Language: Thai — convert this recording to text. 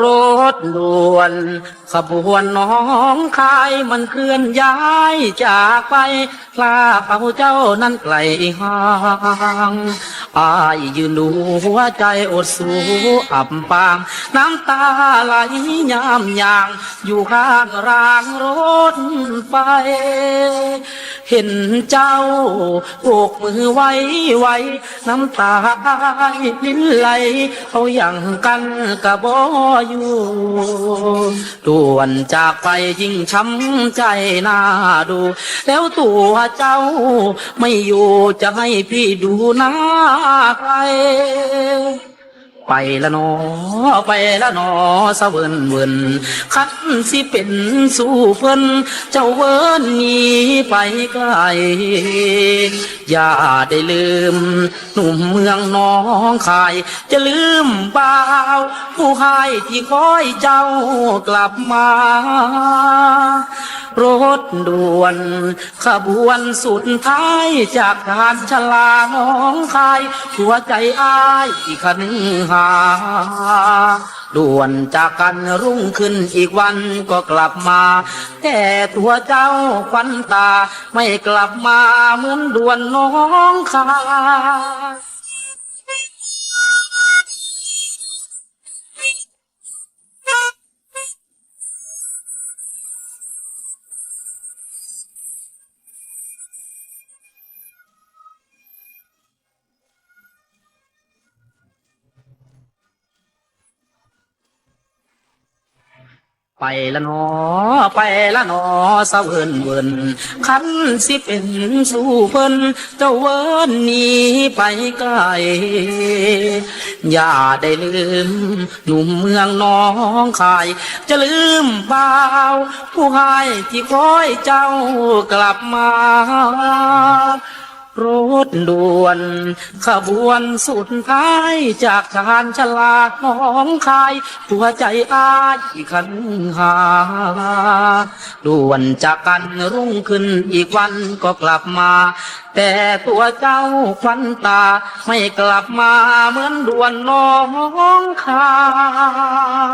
รถด่วน ขบวนน้องคายมันเคลื่อนย้ายจากไปลาเอาเจ้านั้นไกลห่างอายยืนดูหัวใจอดสูอับปาง น้ำตาไหลยามยาง อยู่ข้างรางรถไฟ เห็นเจ้าโอกมือไว้ไว้น้ำตาลิ้นไหลเขาอย่างกันกะบออยู่ด่วนจากไปยิ่งช้ำใจน่าดู แล้วตัวเจ้าไม่อยู่จะให้พี่ดูหน้าใคร ไปละนอไปละนอสะเวินเวินคันสิเป็นสู่เพิ่นเจ้าเวินนีไปไกลอย่าได้ลืม หนุ่มเมืองน้องคาย จะลืมบ่าว ผู้ให้ที่คอยเจ้ากลับมา รถด่วน ขบวนสุดท้ายจากทานชลาน้องคาย หัวใจอ้ายอีกคันหา ด่วนจากกันรุ่งขึ้นอีกวันก็กลับมา แต่ตัวเจ้าควันตา ไม่กลับมาเหมือนด่วนน้องคาย ไปละนอไปละนอสะเวินเวินคันสิเป็นสู่เพิ่นเจ้าเวินนี้ไปไกลอย่าได้ลืม หนุ่มเมืองน้องคาย จะลืมบ่าว ผู้ให้ที่คอยเจ้ากลับมา รถด่วน ขบวนสุดท้ายจากชานชลาหนองคาย หัวใจอายขันหาด่วนจากกันรุ่งขึ้นอีกวันก็กลับมา แต่ตัวเจ้าควันตาไม่กลับมาเหมือนด่วนน้องคาย